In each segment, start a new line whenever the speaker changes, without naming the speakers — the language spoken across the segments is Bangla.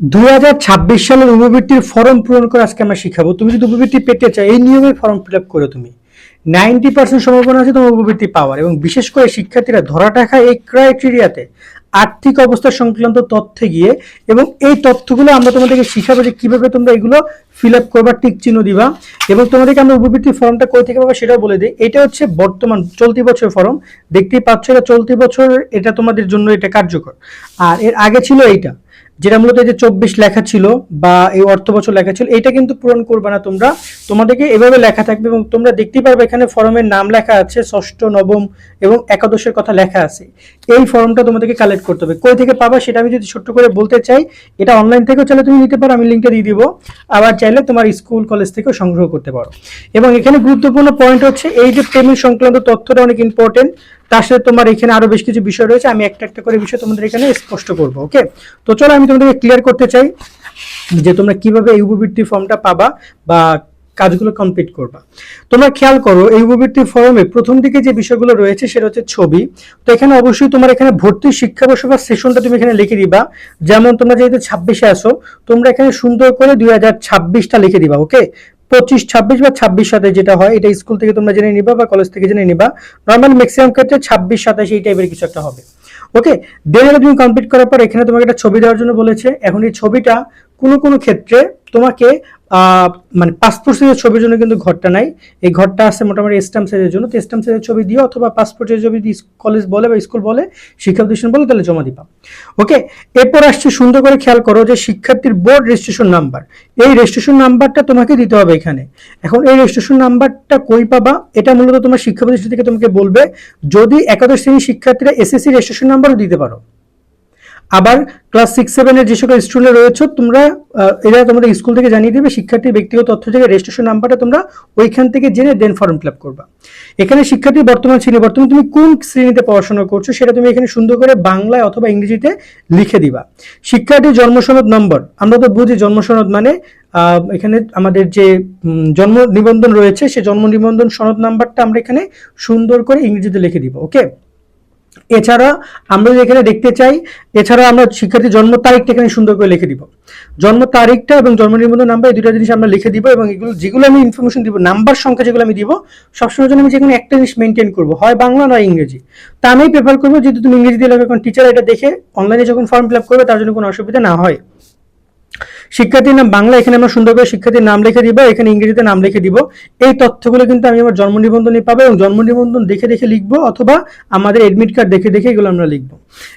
দুই হাজার ছাব্বিশ সালের উপবৃত্তির ফর্ম পূরণ করে আজকে আমরা শিখাবো। তুমি যদি উপবৃত্তি পেতে চাও, এই নিয়মে ফর্ম ফিল আপ করো তুমি। নাইনটি পার্সেন্ট সম্ভাবনা আছে তোমার উপবৃত্তি পাওয়ার এবং বিশেষ করে শিক্ষার্থীরা ধরা টাকা এই ক্রাইটেরিয়াতে আর্থিক অবস্থা সংক্রান্ত তথ্যে গিয়ে এবং এই তথ্যগুলো আমরা তোমাদেরকে শিখাবো যে কীভাবে তোমরা এগুলো ফিল আপ করবা, টিক চিহ্ন দিবা এবং তোমাদেরকে আমরা উপবৃত্তি ফর্মটা কই থেকে পাবো সেটাও বলে দিই। এটা হচ্ছে বর্তমান চলতি বছর ফর্ম। দেখতেই পাচ্ছ এটা চলতি বছর, এটা তোমাদের জন্য এটা কার্যকর। আর এর আগে ছিল এইটা। যেটা মূলত এই যে চব্বিশ লেখা ছিল বা এই অর্থ বছর লেখা ছিল এটা কিন্তু পূরণ করবে না তোমরা। তোমাদেরকে এভাবে লেখা থাকবে এবং তোমরা দেখতেই পারবে এখানে ফরমের নাম লেখা আছে, ষষ্ঠ, নবম এবং একাদশের কথা লেখা আছে। এই ফর্মটা তোমাদেরকে কালেক্ট করতে হবে। কই থেকে পাবা সেটা আমি যদি ছোট্ট করে বলতে চাই, এটা অনলাইন থেকেও চাইলে তুমি নিতে পারো, আমি লিঙ্কটা দিয়ে দিব। আবার চাইলে তোমার স্কুল কলেজ থেকেও সংগ্রহ করতে পারো। এবং এখানে গুরুত্বপূর্ণ পয়েন্ট হচ্ছে, এই যে পেমেন্ট সংক্রান্ত তথ্যটা অনেক ইম্পর্টেন্ট তার সাথে তোমার এখানে আরও বেশ কিছু বিষয় রয়েছে, আমি একটা একটা করে বিষয় তোমাদের এখানে স্পষ্ট করব ওকে তো চলো আমি তোমাদেরকে ক্লিয়ার করতে চাই যে তোমরা কীভাবে এই উপবৃত্তি ফর্মটা পাবা বা কাজগুলো কমপ্লিট করবা। তোমরা খেয়াল করো, এই উপবৃত্তি ফর্মে প্রথম দিকে যে বিষয়গুলো রয়েছে সেটা হচ্ছে ছবি। তো এখানে অবশ্যই তোমার এখানে ভর্তি শিক্ষাবর্ষ বা সেশনটা তুমি এখানে লিখে দিবা। যেমন তোমরা যেহেতু ছাব্বিশে আসো তোমরা এখানে সুন্দর করে দুই হাজার ছাব্বিশটা লিখে দিবা ওকে পঁচিশ, ছাব্বিশ বা ছাব্বিশ সাথে যেটা হয়, এটা স্কুল থেকে তোমরা জেনে নিবা বা কলেজ থেকে জেনে নিবা। নর্মাল ম্যাক্সিমাম ক্ষেত্রে ছাব্বিশ, সাতাশ এই টাইপের কিছু একটা হবে ওকে দেন তুমি কমপ্লিট করার পর এখানে তোমাকে একটা ছবি দেওয়ার জন্য বলেছে। এখন এই ছবিটা কোনো কোনো ক্ষেত্রে তোমাকে মানে পাসপোর্ট সাইজের ছবির জন্য কিন্তু ঘরটা নাই। এই ঘরটা আছে মোটামুটি স্ট্যাম্প সাইজের জন্য। তো স্ট্যাম্প সাইজের ছবি দিও অথবা পাসপোর্টের ছবি কলেজ বলে বা স্কুল বলে, শিক্ষা প্রতিষ্ঠান বলে তাহলে জমা দিবা। ওকে এরপর আসছে সুন্দর করে খেয়াল করো যে শিক্ষার্থীর বোর্ড রেজিস্ট্রেশন নাম্বার এই রেজিস্ট্রেশন নাম্বারটা তোমাকে দিতে হবে এখানে। এখন এই রেজিস্ট্রেশন নাম্বারটা কই পাবা? এটা মূলত তোমার শিক্ষা প্রতিষ্ঠান থেকে তোমাকে বলবে। যদি একাদশ শ্রেণির শিক্ষার্থীরা এসএসসি রেজিস্ট্রেশন নাম্বারও দিতে পারো। আবার ক্লাস সিক্স সেভেনের যে সকল স্টুডেন্ট রয়েছে, তোমরা এরা তোমাদের স্কুল থেকে জানিয়ে দেবে শিক্ষার্থীর ব্যক্তিগত তথ্য থেকে রেজিস্ট্রেশন নাম্বারটা তোমরা ওইখান থেকে জেনে দেন ফর্ম ফিল আপ করবা। এখানে শিক্ষার্থী বর্তমান শ্রেণি, বর্তমানে তুমি কোন শ্রেণীতে পড়াশোনা করছ সেটা তুমি এখানে সুন্দর করে বাংলায় অথবা ইংরেজিতে লিখে দিবা। শিক্ষার্থীর জন্মসনদ নম্বর, আমরা তো বুঝি জন্মসনদ মানে এখানে আমাদের যে জন্ম নিবন্ধন রয়েছে সেই জন্ম নিবন্ধন সনদ নাম্বারটা আমরা এখানে সুন্দর করে ইংরেজিতে লিখে দিব ওকে এছাড়া আমরা এখানে দেখতে চাই, এছাড়া আমরা শিক্ষার্থী জন্ম তারিখটা এখানে সুন্দর করে লিখে দিব। জন্ম তারিখটা এবং জন্ম নিবন্ধন নাম্বার এই দুটো জিনিস আমরা লিখে দিব এবং এগুলো, যেগুলো আমি ইনফরমেশন দিব নাম্বার সংখ্যা যেগুলো আমি দিব সবসময় জন্য আমি যেখানে একটা জিনিস মেনটেন করব, হয় বাংলা নয় ইংরেজি। তা আমি প্রেফার করব যদি তুমি ইংরেজি দিয়ে লাগবে কারণ টিচার এটা দেখে অনলাইনে যখন ফর্ম ফিল আপ করবে, তার জন্য কোনো অসুবিধা না হয়। শিক্ষার্থীর নাম বাংলা, এখানে আমরা সুন্দর করে শিক্ষার্থীর নাম লিখে দিব, এখানে ইংরেজিতে নাম লিখে দিব। এই তথ্যগুলো কিন্তু আমি আমার জন্ম নিবন্ধনে পাবো এবং জন্ম নিবন্ধন দেখে দেখে লিখব অথবা আমাদের এডমিট কার্ড দেখে দেখে এগুলো আমরা লিখব।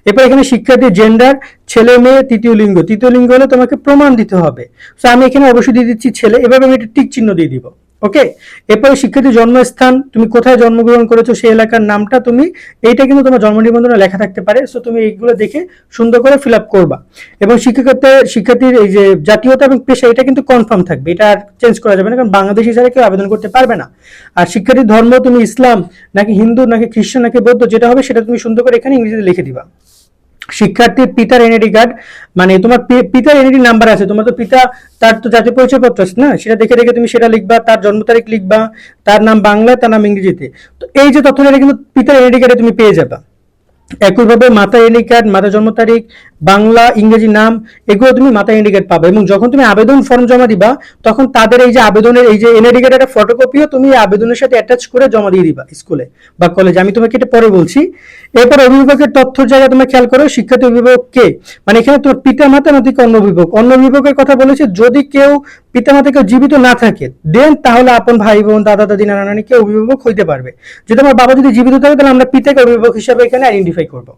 এরপর এখানে শিক্ষার্থীর জেন্ডার ছেলে, মেয়ে, তৃতীয় লিঙ্গ। তৃতীয় লিঙ্গ হলে তোমাকে প্রমাণ দিতে হবে। তো আমি এখানে অবশ্যই দিয়ে দিচ্ছি ছেলে, এভাবে আমি একটা টিক চিহ্ন দিয়ে দিব। ওকে এরপরে শিক্ষার্থীর জন্মস্থান, তুমি কোথায় জন্মগ্রহণ করেছ সেই এলাকার নামটা তুমি, এইটা কিন্তু তোমার জন্ম নিবন্ধনে লেখা থাকতে পারে সো তুমি এইগুলো দেখে সুন্দর করে ফিল আপ করবা। এবং শিক্ষার্থী শিক্ষার্থীর এই যে জাতীয়তা এবং পেশা, এটা কিন্তু কনফার্ম থাকবে, এটা আর চেঞ্জ করা যাবে না, কারণ বাংলাদেশি ছাড়া কেউ আবেদন করতে পারবে না। আর শিক্ষার্থীর ধর্ম, তুমি ইসলাম, নাকি হিন্দু, নাকি খ্রিস্টান, নাকি বৌদ্ধ, যেটা হবে সেটা তুমি সুন্দর করে এখানে ইংরেজিতে লিখে দিবা। শিক্ষার্থীর পিতার এনআইডি কার্ড মানে তোমার পিতার এনআইডি নাম্বার আছে, তোমার তো পিতা তার তো জাতীয় পরিচয়পত্র আছে না? সেটা দেখে দেখে তুমি সেটা লিখবা, তার জন্ম তারিখ লিখবা, তার নাম বাংলা, তার নাম ইংরেজিতে। তো এই যে তথ্যটা কিন্তু পিতার এনআইডি কার্ডে তুমি পেয়ে যাবা। একইভাবে মাতা এনআইডি কার্ড মাতা জন্ম তারিখ, বাংলা, ইংরেজি নাম, এগুলো তুমি মাতা কার্ড পাবে। এবং যখন তুমি আবেদন ফর্ম জমা দিবা, তখন তাদের এই যে আবেদনের, এই যে এনআইডি কার্ডের একটা ফটোকপিও তুমি আবেদনের সাথে অ্যাটাচ করে জমা দিয়ে দিবা স্কুলে বা কলেজে আমি তোমাকে এটা পরে বলছি। এরপর অভিভাবকের তথ্যর জায়গায় তোমরা খেয়াল করো, শিক্ষার্থী অভিভাবক কে? মানে এখানে তোমার পিতা মাতা নাকি অন্য অভিভাবক? অন্য অভিভাবকের কথা বলেছে, যদি কেউ পিতা মাতা কেউ জীবিত না থাকে, দেন তাহলে আপন ভাই বোন, দাদা, দাদি, নানা, নানি কেউ অভিভাবক হইতে পারবে। যদি আমার বাবা যদি জীবিত থাকে, তাহলে আমরা পিতাকে অভিভাবক হিসাবে এখানে আইডেন্টিফাই করব।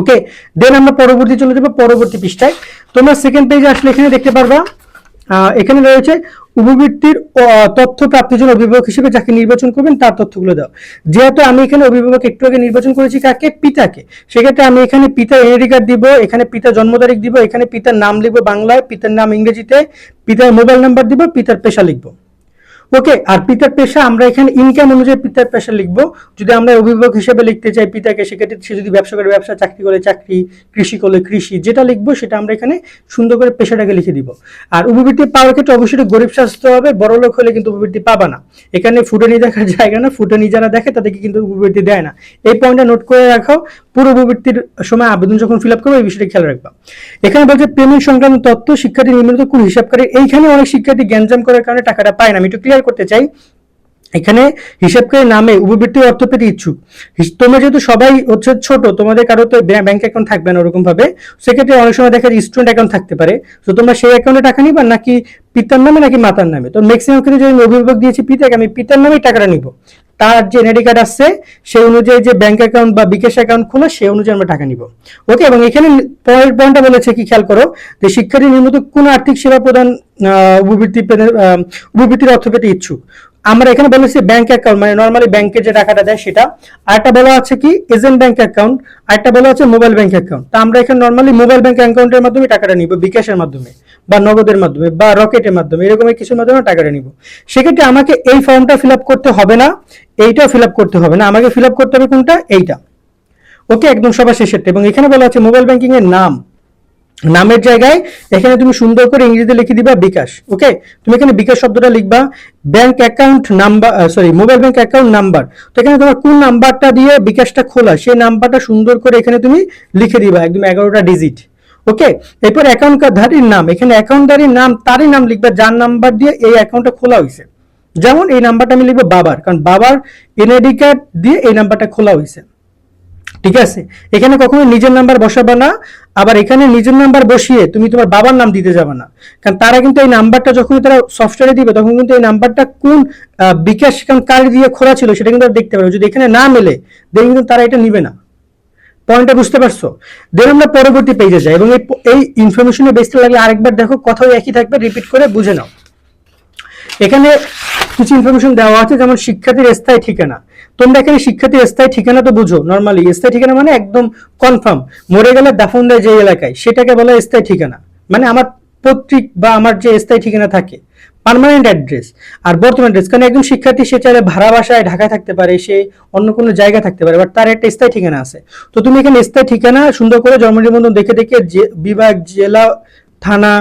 ওকে দেন আমরা পরবর্তী চলে যাব, পরবর্তী পৃষ্ঠায়। তোমরা সেকেন্ড পেজে আসলে এখানে দেখতে পারবা এখানে রয়েছে উপবৃত্তির তথ্য প্রাপ্তির জন্য অভিভাবক হিসেবে যাকে নির্বাচন করবেন তার তথ্যগুলো দাও। যেহেতু আমি এখানে অভিভাবক একটু আগে নির্বাচন করেছি, কাকে? পিতাকে। সেক্ষেত্রে আমি এখানে পিতা এনআইডি কার্ড দিব, এখানে পিতা জন্ম তারিখ দিব, এখানে পিতার নাম লিখব বাংলায়, পিতার নাম ইংরেজিতে, পিতার মোবাইল নাম্বার দিব, পিতার পেশা লিখব। ওকে আর পিতার পেশা, আমরা এখানে ইনকাম অনুযায়ী পিতার পেশা লিখব। যদি আমরা অভিভাবক হিসেবে লিখতে চাই, পিতাকে সেক্ষেত্রে সে যদি ব্যবসা করে, ব্যবসা, চাকরি করে, চাকরি, কৃষি করলে কৃষি, যেটা লিখব সেটা আমরা এখানে সুন্দর করে পেশাটাকে লিখে দিব। আর উপবৃত্তি পাওয়ার ক্ষেত্রে অবশ্যই গরিব স্বাস্থ্য হবে, বড় লোক হলে কিন্তু উপবৃত্তি পাবা না। এখানে নিয়ে দেখার জায়গা না ফুটে নিয়ে যারা দেখে তাদেরকে কিন্তু উপবৃত্তি দেয় না। এই পয়েন্টটা নোট করে রাখো। পুরো উপবৃত্তির সময় আবেদন যখন ফিল আপ করবে, এই বিষয়টা খেয়াল রাখবা। এখানে বলছে পেমেন্ট সংক্রান্ত তথ্য শিক্ষার্থী নিম্নলিখিত কোন হিসাবকারী এইখানে অনেক শিক্ষার্থী জ্ঞানজাম করার কারণে টাকাটা পায় না। আমি একটু ক্লিয়ার করতে চাই। এখানে হিসাবকারী নামে উপবৃত্তি অর্থ পেতে ইচ্ছুক। তোমরা যেহেতু সবাই হচ্ছে ছোট, তোমাদের কারও তো ব্যাংক অ্যাকাউন্ট থাকবে না ওরকম ভাবে সেক্ষেত্রে অনেক সময় দেখা যায় স্টুডেন্ট অ্যাকাউন্ট থাকতে পারে। তো তোমরা সেই অ্যাকাউন্টে টাকা নিবা নাকি পিতার নামে নাকি মাতার নামে? তো ম্যাক্সিমাম ক্ষেত্রে যদি আমি অভিভাবক দিয়েছি পিতাকে, আমি পিতার নামেই টাকাটা নিব। তার যে এনআইডি কার্ড আসছে, সেই অনুযায়ী যে ব্যাংক অ্যাকাউন্ট বা বিকাশ অ্যাকাউন্ট খোলা, সেই অনুযায়ী আমরা টাকা নিব। ওকে এবং এখানে পরের পয়েন্টটা বলেছে কি খেয়াল করো, যে শিক্ষার্থী নিয়মিত কোন আর্থিক সেবা প্রদান উপবৃত্তি পেতে- উপবৃত্তির অর্থ পেতে ইচ্ছুক। আমরা এখানে বলেছি ব্যাংক অ্যাকাউন্ট মানে নর্মালি ব্যাংকে যে টাকাটা দেয় সেটা। আরেকটা বলা আছে কি এজেন্ট ব্যাংক অ্যাকাউন্ট আরেকটা বলা আছে মোবাইল ব্যাংক অ্যাকাউন্ট তা আমরা এখানে নর্মালি মোবাইল ব্যাংক অ্যাকাউন্টের মাধ্যমে টাকাটা নিব, বিকাশের মাধ্যমে। বা নগদের মাধ্যমে বা রকেটের মাধ্যমে এরকম কিছুর মাধ্যমে টাকাটা নিব। সেক্ষেত্রে আমাকে এই ফর্মটা ফিল করতে হবে না, এইটাও ফিল করতে হবে না। আমাকে ফিল করতে হবে কোনটা? এইটা। ওকে, একদম সবার শেষেরটা এবং এখানে বলা আছে মোবাইল ব্যাংকিং এর নাম। নামের জায়গায় এখানে তুমি সুন্দর করে ইংরেজিতে লিখে দিবা বিকাশ। ওকে? তুমি এখানে বিকাশ শব্দটা লিখবা। Bank account number sorry, mobile bank account number. তো এখানে তোমার কোন নাম্বারটা দিয়ে বিকাশটা খোলা, সেই নাম্বারটা সুন্দর করে এখানে তুমি লিখে দিবা, একদম এগারোটা ডিজিট ওকে এরপর অ্যাকাউন্ট ধারীর নাম। এখানে অ্যাকাউন্টদারির নাম, তারই নাম লিখবা, যার নাম্বার দিয়ে এই অ্যাকাউন্টটা খোলা হয়েছে যেমন এই নাম্বারটা আমি লিখব বাবার, কারণ বাবার এনআইডি কার্ড দিয়ে এই নাম্বারটা খোলা হয়েছে ঠিক আছে? এখানে কখনো নিজের নাম্বার বসাবা না, আবার এখানে নিজের নাম্বার বসিয়ে তুমি তোমার বাবার নাম দিতে যাবে না। কারণ তারা কিন্তু এই নাম্বারটা যখন তারা সফটওয়্যারে দিবে, তখন কিন্তু এই নাম্বারটা কোন বিকাশ কার্ড দিয়ে খোলা ছিল সেটা কিন্তু দেখতে পারবে যদি এখানে না মেলে দেখে কিন্তু তারা এটা নিবে না। পয়েন্টটা বুঝতে পারছ? দেন আমরা পরবর্তী পেজে যাই এবং এই ইনফরমেশনের বেসতে লাগলে আরেকবার দেখো, কথাও একই থাকবে রিপিট করে বুঝে নাও। এখানে কিছু ইনফরমেশন দেওয়া আছে, যেমন শিক্ষার্থীর স্থায়ী ঠিকানা। তোমরা এখানে শিক্ষার্থীর স্থায়ী ঠিকানা তো বুঝো নর্মালি স্থায়ী ঠিকানা মানে একদম কনফার্ম মরে গেলে দাফন দেয় যে এলাকায়, সেটাকে বলা স্থায়ী ঠিকানা। মানে আমার পৈতৃক বা আমার যে স্থায়ী ঠিকানা থাকে পার্মানেন্ট অ্যাড্রেস আর বর্তমান অ্যাড্রেস কারণ একজন শিক্ষার্থী, সে চাইলে ভাড়া বাসায় ঢাকায় থাকতে পারে, সে অন্য কোনো জায়গায় থাকতে পারে বাট তার একটা স্থায়ী ঠিকানা আছে। তো তুমি এখানে স্থায়ী ঠিকানা সুন্দর করে জন্ম নিবন্ধন দেখে দেখে যে, বিভাগ, জেলা থানা,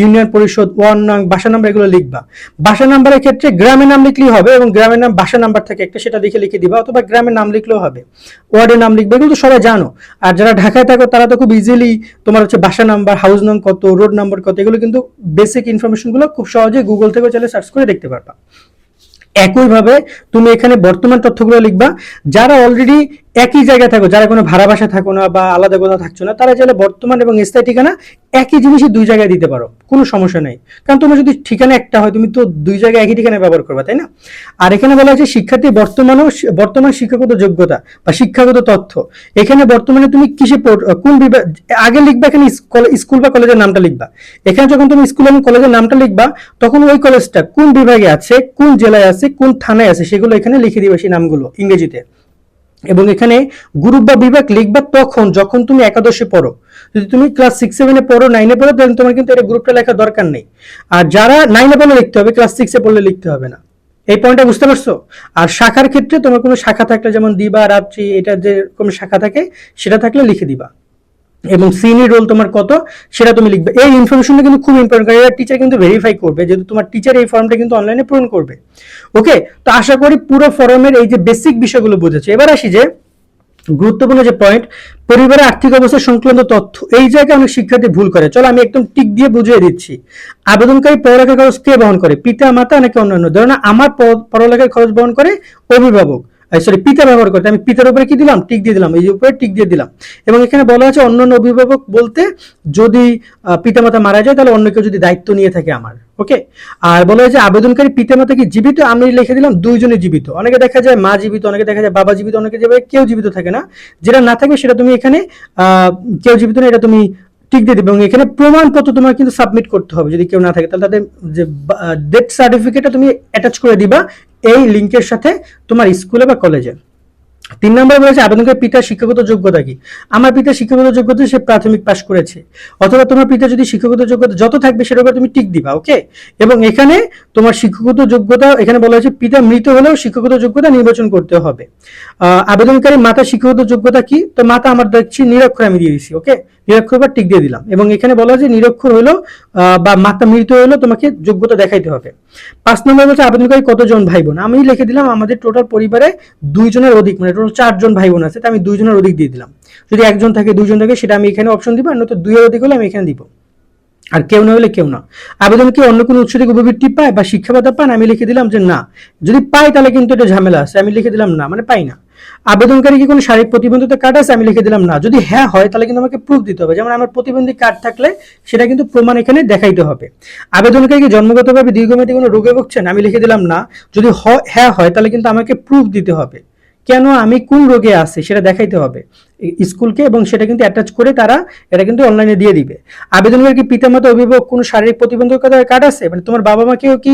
ইউনিয়ন পরিষদ ওয়ান নং, বাসা নাম্বার এগুলো লিখবা। বাসা নাম্বারের ক্ষেত্রে গ্রামের নাম লিখলেই হবে এবং গ্রামের নাম, বাসা নাম্বার থাকে একটা সেটা দেখে লিখে দিবা অথবা গ্রামের নাম লিখলেও হবে। ওয়ার্ডের নাম লিখবে এগুলো তো সবাই জানো। আর যারা ঢাকায় থাকো তারা তো খুব ইজিলি তোমার হচ্ছে বাসা নাম্বার হাউস নং কত রোড নাম্বার কত, এগুলো কিন্তু বেসিক ইনফরমেশনগুলো খুব সহজে গুগল থেকে চাইলে সার্চ করে দেখতে পারবা। একইভাবে তুমি এখানে বর্তমান তথ্যগুলো লিখবা। যারা অলরেডি একই জায়গায় থাকো, যারা কোনো ভাড়া বাসা থাকো না বা আলাদা কোথাও থাকছো না, তারা চাইলে বর্তমান এবং স্থায়ী ঠিকানা একই জিনিসই দুই জায়গায় দিতে পারো, কোনো সমস্যা নেই। কারণ তোমার যদি ঠিকানা একটা হয়, তুমি তো দুই জায়গায় একই ঠিকানা ব্যবহার করবা, তাই না? আর এখানে বলা হয়েছে শিক্ষার্থী বর্তমানেও বর্তমান শিক্ষাগত যোগ্যতা বা শিক্ষাগত তথ্য। এখানে বর্তমানে তুমি কিসে কোন বিভাগ আগে লিখবা এখানে স্কুল বা কলেজের নামটা লিখবা। এখানে যখন তুমি স্কুল এবং কলেজের নামটা লিখবা, তখন ওই কলেজটা কোন বিভাগে আছে, কোন জেলায় আছে, কোন থানায় আছে, সেগুলো এখানে লিখে দিবে সেই নামগুলো ইংরেজিতে। এবং এখানে গ্রুপ বা বিভাগ লিখবা তখন যখন তুমি একাদশে পড়ো। যদি তুমি ক্লাস সিক্স সেভেনে পড়ো নাইনে পড়ো তাহলে তোমার কিন্তু এটা গ্রুপটা লেখার দরকার নেই। আর যারা নাইনে পড়লে লিখতে হবে ক্লাস সিক্সে পড়লে লিখতে হবে না। এই পয়েন্টটা বুঝতে পারছ? আর শাখার ক্ষেত্রে তোমার কোনো শাখা থাকলে যেমন দিবা, রাত্রি, এটা যে কোনো শাখা থাকে, সেটা থাকলে লিখে দিবা। এবং সিনি রোল তোমার কত, সেটা তুমি লিখবে। এই ইনফরমেশনটা কিন্তু খুব ইম্পর্টেন্ট কারণ টিচার কিন্তু ভেরিফাই করবে, যেহেতু তোমার টিচার এই ফর্মটা কিন্তু অনলাইনে পূরণ করবে। ওকে তো আশা করি পুরো ফর্মের এই যে বেসিক বিষয়গুলো বুঝেছে এবার আসি যে গুরুত্বপূর্ণ যে পয়েন্ট পরিবারের আর্থিক অবস্থা সংক্রান্ত তথ্য। এই জায়গায় অনেক শিক্ষার্থী ভুল করে। চলো, আমি একদম টিক দিয়ে বুঝিয়ে দিচ্ছি। আবেদনকারী পড়ালেখার খরচ কে বহন করে? পিতা, মাতা নাকি অন্যান্য? ধরো আমার পড়ালেখার খরচ বহন করে অভিভাবক। সরি পিতা ব্যবহার করতে। আমি পিতার উপরে কি দিলাম? টিক দিয়ে দিলাম। এই উপরে টিক দিয়ে দিলাম। এবং এখানে বলা আছে অন্যান্য অভিভাবক বলতে, যদি পিতামাতা মারা যায়, তাহলে অন্য কেউ যদি দায়িত্ব নিয়ে থাকে আমার। ওকে আর বলা হয়েছে, আবেদনকারী পিতামাতা কি জীবিত, আমি লিখে দিলাম, দুইজনে জীবিত। অনেকে দেখা যায় মা জীবিত, অনেকে দেখা যায় বাবা জীবিত, অনেকে যাবে কেউ জীবিত থাকে না। যেটা না থাকবে সেটা তুমি এখানে কেউ জীবিত না, এটা তুমি টিক দিয়ে দিবে। এবং এখানে প্রমাণপত্র তোমার কিন্তু সাবমিট করতে হবে যদি কেউ না থাকে। তাহলে তাদের যে ডেথ সার্টিফিকেটটা তুমি অ্যাটাচ করে দিবা এই লিঙ্কের সাথে তোমার স্কুলে বা কলেজে তিন নম্বর বলেছে, আবেদনকারী পিতার শিক্ষাগত যোগ্যতা কি? আমার পিতার শিক্ষাগত যোগ্যতা সে প্রাথমিক পাশ করেছে। অথবা তোমার পিতা যদি শিক্ষাগত যোগ্যতা যত থাকবে সেটার উপর তুমি টিক দিবা ওকে এবং এখানে তোমার শিক্ষাগত যোগ্যতা, এখানে বলা হয়েছে পিতা মৃত হলেও শিক্ষাগত যোগ্যতা নির্বাচন করতে হবে। আবেদনকারী মাতা শিক্ষাগত যোগ্যতা কি? তো মাতা আমার দেখছি নিরক্ষর আমি দিয়ে দিছি ওকে নিরক্ষর বা টিক দিয়ে দিলাম। এবং এখানে বলা হয়েছে নিরক্ষর আহ, বা মাতা মৃত হলেও তোমাকে যোগ্যতা দেখাইতে হবে। পাঁচ নম্বর বলছে আবেদনকারী কতজন ভাই বোন আমি লিখে দিলাম আমাদের টোটাল পরিবারে দুইজনের অধিক মানে টোটাল চারজন ভাই বোন আছে তা আমি দুইজনের অধিক দিয়ে দিলাম। যদি একজন থাকে দুজন থাকে সেটা আমি এখানে অপশন দিব আর নয়তো দুইয়ের অধিক হলে আমি এখানে দিব। আর কেউ না হলে কেউ না। আবেদন কি অন্য কোনো উৎস থেকে উপবৃত্তি পায় বা শিক্ষা পান? আমি লিখে দিলাম যে না। যদি পাই তাহলে কিন্তু এটা ঝামেলা আছে আমি লিখে দিলাম না মানে পাই না। আবেদনকারী কি কোনো শারীরিক প্রতিবন্ধিতা কার্ড আছে? আমি লিখে দিলাম না। যদি হ্যাঁ হয়, তাহলে কিন্তু আমাকে প্রুফ দিতে হবে। যেমন আমার প্রতিবন্ধী কার্ড থাকলে সেটা কিন্তু প্রমাণ এখানে দেখাইতে হবে। আবেদনকারী কি জন্মগতভাবে দীর্ঘমেয়াদী কোনো রোগে ভুগছেন? আমি লিখে দিলাম না। যদি হ্যাঁ হয়, তাহলে কিন্তু আমাকে প্রুফ দিতে হবে। কেন আমি কোন রোগে আছি সেটা দেখাইতে হবে। স্কুলকে এবং সেটা কিন্তু অ্যাটাচ করে তারা এটা কিন্তু অনলাইনে দিয়ে দিবে। আবেদনকারী কি পিতামাতা, অভিভাবক কোনো শারীরিক প্রতিবন্ধকতার কার্ড আছে? মানে তোমার বাবা মাকেও কি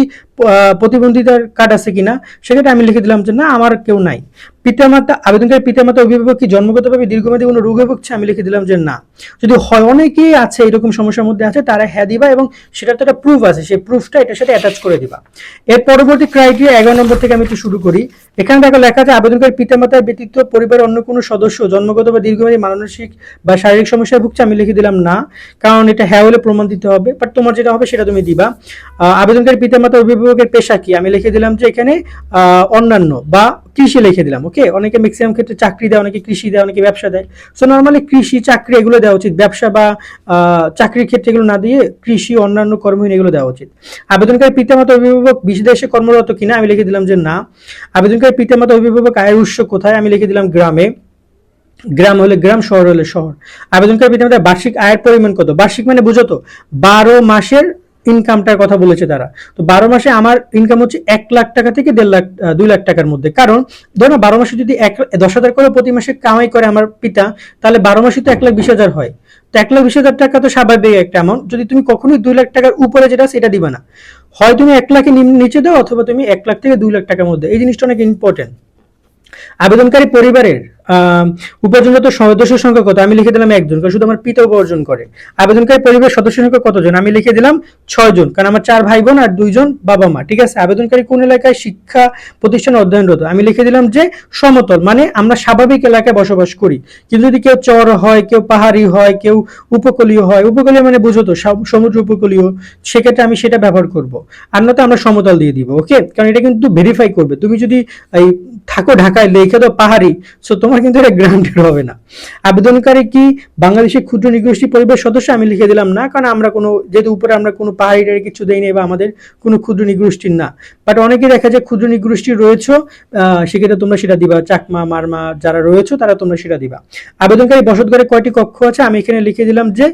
প্রতিবন্ধিতার কার্ড আছে কিনা? সেক্ষেত্রে আমি লিখে দিলাম যে না, আমার কেউ নাই। পিতামাতা, আবেদনকারী পিতামাতা, অভিভাবক কি জন্মগতভাবে দীর্ঘমেয়াদী কোনো রোগে ভুগছে? আমি লিখে দিলাম যে না। যদি হয়, অনেকেই আছে এরকম সমস্যার মধ্যে আছে, তারা হ্যাঁ দিবা এবং সেটার তো একটা প্রুফ আছে, সেই প্রুফটা এটার সাথে অ্যাটাচ করে দিবা। এর পরবর্তী ক্রাইটেরিয়া এগারো নম্বর থেকে আমি একটু শুরু করি। এখানে দেখো লেখা আছে, আবেদনকারী পিতামাতার ব্যতীত পরিবারের অন্য কোনো সদস্য জন্মগত বা দীর্ঘমেয়াদী মানসিক বা শারীরিক সমস্যায় ভুগছে, আমি লিখে দিলাম না। কারণ এটা হ্যাঁ হলে প্রমাণ দিতে হবে বাট তোমার যেটা হবে সেটা তুমি দিবা। আবেদনকারী পিতামাতা, অভিভাবকের পেশা কি? আমি লিখে দিলাম যে এখানে অন্যান্য বা কৃষি লিখে দিলাম ওকে অনেকে ম্যাক্সিমাম ক্ষেত্রে চাকরি দেয়, অনেকে কৃষি দেয়, অনেকে ব্যবসা দেয়। সো নর্মালি কৃষি, চাকরি এগুলো দেওয়া উচিত। ব্যবসা বা চাকরির ক্ষেত্রে এগুলো না দিয়ে কৃষি, অন্যান্য কর্মহীন এগুলো দেওয়া উচিত। আবেদনকারী পিতামাতা অভিভাবক, বিদেশে কর্মরত কিনা আমি লিখে দিলাম যে না। আবেদনকারী পিতামাতা অভিভাবক আয়ের উৎস কোথায় আমি লিখে দিলাম গ্রামে। গ্রাম হলে গ্রাম, শহর হলে শহর। আবেদনকারী পিতামাতার বার্ষিক আয়ের পরিমাণ কত? বার্ষিক মানে বুঝো তো, বারো মাসের ইনকামটার কথা বলেছে তারা। তো বারো মাসে আমার ইনকাম হচ্ছে এক লাখ টাকা থেকে দেড় লাখ দুই লাখ টাকার মধ্যে। কারণ, ধরো বারো মাসে যদি এক, দশ হাজার করে প্রতি মাসে কামাই করে আমার পিতা, তাহলে বারো মাসে তো এক লাখ বিশ হাজার হয়। তো এক লাখ বিশ হাজার টাকা তো স্বাভাবিক একটা অ্যামাউন্ট যদি তুমি কখনোই দুই লাখ টাকার উপরে যেটা সেটা দিবা না। হয় তুমি এক লাখে নিচে দাও, অথবা তুমি এক লাখ থেকে দুই লাখ টাকার মধ্যে। এই জিনিসটা অনেক ইম্পর্টেন্ট আবেদনকারী পরিবারের উপার্জনরত সদস্য সংখ্যা কত? আমি লিখে দিলাম একজন, কারণ শুধু আমার পিতা উপার্জন করে। আবেদনকারী পরিবারের সদস্য সংখ্যা কতজন? আমি লিখে দিলাম ছয় জন কারণ আমার চার ভাই বোন আর দুইজন বাবা মা, ঠিক আছে? আবেদনকারী কোন এলাকায় শিক্ষা প্রতিষ্ঠানে অধ্যয়নরত? আমি লিখে দিলাম যে সমতল মানে আমরা স্বাভাবিক এলাকায় বসবাস করি। কিন্তু যদি কেউ চর হয়, কেউ পাহাড়ি হয়, কেউ উপকূলীয় হয়, উপকূলীয় মানে বুঝো তো সম- সমুদ্র উপকূলীয়, সেক্ষেত্রে আমি সেটা ব্যবহার করব। আর নয়তো আমরা সমতল দিয়ে দিব ওকে কারণ এটা কিন্তু ভেরিফাই করবে। তুমি যদি এই থাকো ঢাকায়, লিখে দাও পাহাড়ি সো তোমার কিন্তু এটা গ্রান্টেড হবে না। আবেদনকারী কি বাংলাদেশের ক্ষুদ্র নিগোষ্ঠী পরিবার সদস্য? আমি লিখে দিলাম না, কারণ আমরা কোনো, যেহেতু উপরে আমরা কোনো পাহাড়ি কিছু দেইনি বা আমাদের কোনো ক্ষুদ্র নিগোষ্ঠীর না। বাট অনেকে দেখা যায় ক্ষুদ্র নিগোষ্ঠী রয়েছে সেক্ষেত্রে তোমরা সেটা দিবা। চাকমা, মারমা যারা রয়েছে, তারা তোমরা সেটা দিবা। আবেদনকারী বসত ঘরে কয়টি কক্ষ আছে? আমি এখানে লিখে দিলাম যে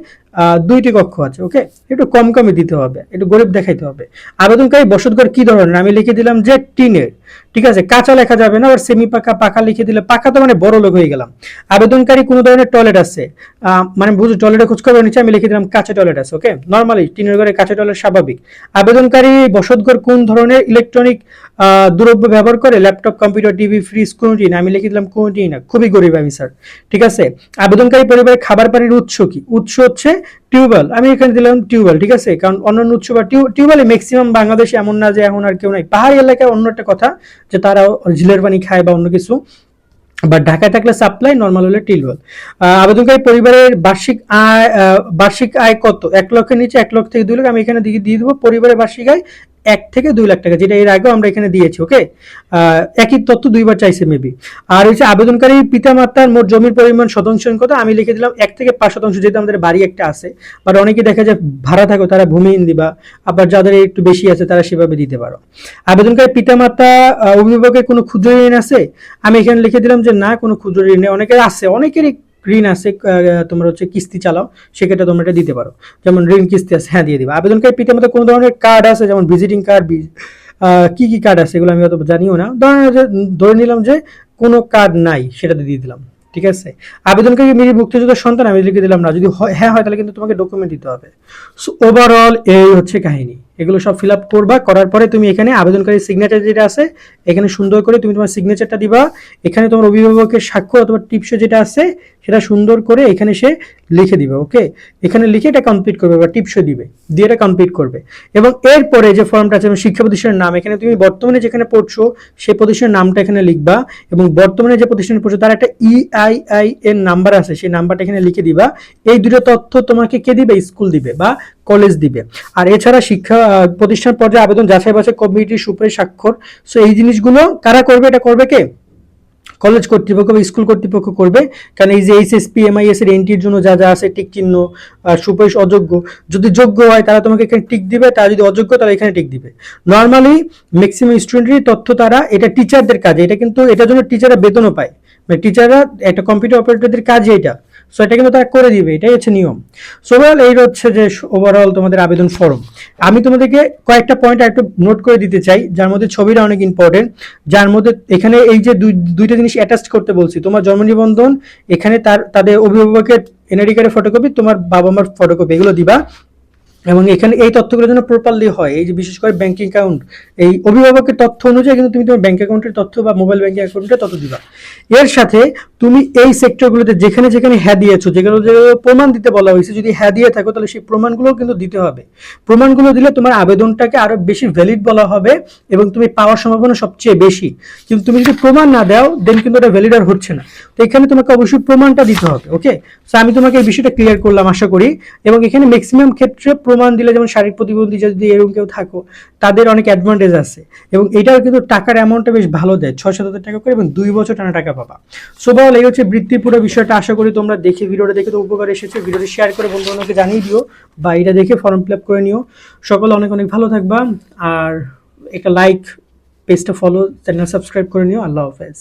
দুইটি কক্ষ আছে, ওকে? একটু কম কমে দিতে হবে, একটু গরিব দেখাইতে হবে। আবেদনকারী বসতঘর কি ধরনের? আমি লিখে দিলাম যে, টিনের। ঠিক আছে? কাঁচা লেখা যাবে না আর সেমি পাকা পাকা লিখে দিলে পাকা তো মানে বড় লোক হয়ে গেলাম। আবেদনকারী কোনো ধরনের টয়লেট আছে? মানে বুঝো টয়লেটে খোঁজ করবে নিচে আমি লিখে দিলাম কাঁচা টয়লেট আছে ওকে নর্মালি টিনের ঘরে কাঁচা টয়লেট স্বাভাবিক। আবেদনকারী বসতঘর কোন ধরনের ইলেকট্রনিক দ্রব্য ব্যবহার করে? ল্যাপটপ কম্পিউটার টিভি ফ্রিজ কোনটি না? আমি লিখে দিলাম কোনটি না। খুবই গরিব আমি স্যার ঠিক আছে? আবেদনকারী পরিবারের খাবার পানির উৎস কি? উৎস হচ্ছে টিউবওয়েল। আমি এখানে দিলাম টিউবওয়েল, ঠিক আছে? কারণ অন্যান্য উৎস বা টিউবওয়েলে ম্যাক্সিমাম বাংলাদেশে এমন না যে এখন আর কেউ নাই। পাহাড়ি এলাকায় অন্য একটা কথা, যে তারা ঝিলের পানি খায় বা অন্য কিছু। বা ঢাকায় থাকলে সাপ্লাই নর্মাল হলে টিউবওয়েল। আবেদনকারী পরিবারের বার্ষিক আয় বার্ষিক আয় কত? এক লক্ষের নিচে এক লক্ষ থেকে দুই লক্ষ। আমি এখানে দিয়ে দিয়ে দেবো পরিবারের বার্ষিক আয় এক থেকে দুই লাখ টাকা, যেটা এর আগেও আমরা এখানে দিয়েছি ওকে একই তথ্য দুইবার চাইছে মেবি আর হচ্ছে আবেদনকারী পিতামাতার মোট জমির পরিমাণ শতাংশ কত আমি লিখে দিলাম, এক থেকে পাঁচ শতাংশ, যেহেতু আমাদের বাড়ি একটা আছে বাট অনেকে দেখা যায় ভাড়া থাকো, তারা ভূমিহীন দিবা আবার যাদের একটু বেশি আছে, তারা সেভাবে দিতে পারো। আবেদনকারী পিতামাতা অভিভাবকের কোনো ক্ষুদ্র ঋণ আছে? আমি এখানে লিখে দিলাম যে না, কোনো ক্ষুদ্র ঋণ নেই। অনেকের আছে, অনেকেরই ঋণ আছে তোমরা হচ্ছে কিস্তি চালাও, সেক্ষেত্রে তোমরা এটা দিতে পারো। যেমন ঋণ কিস্তি আছে হ্যাঁ দিয়ে দিবা। আবেদনকারী পিতামাতা কোনো ধরনের কার্ড আছে, যেমন ভিজিটিং কার্ড কি কি কার্ড আছে, এগুলো আমি অত জানিও না। ধরে নিলাম যে কোনো কার্ড নাই, সেটাতে দিয়ে দিলাম, ঠিক আছে? আবেদনকারী মেয়ে মুক্তিযোদ্ধার সন্তান, আমি লিখে দিলাম না, যদি হয়- হ্যাঁ হয়, তাহলে কিন্তু তোমাকে ডকুমেন্ট দিতে হবে। সো ওভারঅল এই হচ্ছে কাহিনী। এগুলো সব ফিল আপ করবা, করার পরে তুমি এখানে আবেদনকারী সিগনেচার যেটা আছে, এখানে সুন্দর করে তুমি তোমার সিগনেচারটা দিবা। এখানে তোমার অভিভাবকের স্বাক্ষর অথবা টিপসে যেটা আছে সেটা সুন্দর করে এখানে সে লিখে দিবে ওকে এখানে লিখে এটা কমপ্লিট করবে বা টিপসে দিবে, দিয়ে এটা কমপ্লিট করবে। এবং এরপরে যে ফর্মটা আছে শিক্ষা প্রতিষ্ঠানের নাম, এখানে তুমি বর্তমানে যেখানে পড়ছো সেই প্রতিষ্ঠানের নামটা এখানে লিখবা, এবং বর্তমানে যে প্রতিষ্ঠানে পড়ছো, তার একটা E ইআইআই এর নাম্বার আছে, সেই নাম্বারটা এখানে লিখে দিবা। এই দুটো তথ্য তোমাকে কে দিবে? স্কুল দিবে বা কলেজ দিবে। আর এছাড়া শিক্ষা প্রতিষ্ঠান পর্যায়ে আবেদন যাচাই বাছাই কমিটির সুপারিশ স্বাক্ষর। সো এই জিনিসগুলো কারা করবে? এটা করবে কে? কলেজ কর্তৃপক্ষ বা স্কুল কর্তৃপক্ষ করবে। কারণ এই যে এইচএসপি এমআইএস এর এন্ট্রির জন্য যা যা আছে, টিক চিহ্ন আর সুপারিশ অযোগ্য, যদি যোগ্য হয় তারা তোমাকে এখানে টিক দিবে, তারা যদি অযোগ্য তারা এখানে টিক দিবে। নর্মালি ম্যাক্সিমাম স্টুডেন্টেরই তথ্য তারা, এটা টিচারদের কাজে, এটা কিন্তু, এটার জন্য টিচাররা বেতনও পায়। মানে টিচাররা একটা কম্পিউটার অপারেটরদের কাজে এটা। সো এটা কিন্তু তারা করে দিবে, এটাই হচ্ছে নিয়ম। সো ওভারঅল এই হচ্ছে যে ওভারঅল তোমাদের আবেদন ফর্ম আমি তোমাদেরকে কয়েকটা পয়েন্ট একটু নোট করে দিতে চাই, যার মধ্যে ছবিটা অনেক ইম্পর্টেন্ট যার মধ্যে এখানে এই যে দুই, দুইটা জিনিস অ্যাটাচ করতে বলছি, তোমার জন্ম নিবন্ধন, এখানে তার, তাদের অভিভাবকের এনআইডি কার্ডের ফটোকপি তোমার বাবা মার ফটোকপি এগুলো দিবা। এবং এখানে এই তথ্যগুলো যেন প্রপারলি হয়, এই যে বিশেষ করে ব্যাংক অ্যাকাউন্ট এই অভিভাবকের তথ্য অনুযায়ী কিন্তু তুমি তোমার ব্যাংক অ্যাকাউন্টের তথ্য বা মোবাইল ব্যাংকিং অ্যাকাউন্টের তথ্য দিবা। এর সাথে তুমি এই সেক্টরগুলোতে যেখানে যেখানে হ্যাঁ দিয়েছ, যেগুলো যেগুলো প্রমাণ দিতে বলা হয়েছে, যদি হ্যাঁ দিয়ে থাকো তাহলে সেই প্রমাণগুলো কিন্তু দিতে হবে। প্রমাণগুলো দিলে তোমার আবেদনটাকে আরও বেশি ভ্যালিড বলা হবে এবং তুমি পাওয়ার সম্ভাবনা সবচেয়ে বেশি। কিন্তু তুমি যদি প্রমাণ না দাও দেন কিন্তু ওটা ভ্যালিড আর হচ্ছে না। তো এখানে তোমাকে অবশ্যই প্রমাণটা দিতে হবে ওকে সো আমি তোমাকে এই বিষয়টা ক্লিয়ার করলাম, আশা করি। এবং এখানে ম্যাক্সিমাম ক্ষেত্রে প্রমাণ দিলে, যেমন শারীরিক প্রতিবন্ধী যদি এরকম কেউ থাকো, তাদের অনেক অ্যাডভান্টেজ আছে। এবং এটাও কিন্তু টাকার অ্যামাউন্টটা বেশ ভালো দেয়, ছয় সাত টাকা করে এবং দুই বছর টানা টাকা পাবা। সো বল এই হচ্ছে বৃত্তির পুরো বিষয়টা। আশা করি তোমরা দেখে ভিডিওটা দেখে তো উপকার এসেছে। ভিডিওটি শেয়ার করে বন্ধু বান্ধবকে জানিয়ে দিও বা এটা দেখে ফর্ম ফিল আপ করে নিও। সকলে অনেক অনেক ভালো থাকবা। আর একটা লাইক পেজটা ফলো চ্যানেল সাবস্ক্রাইব করে নিও। আল্লাহ হাফেজ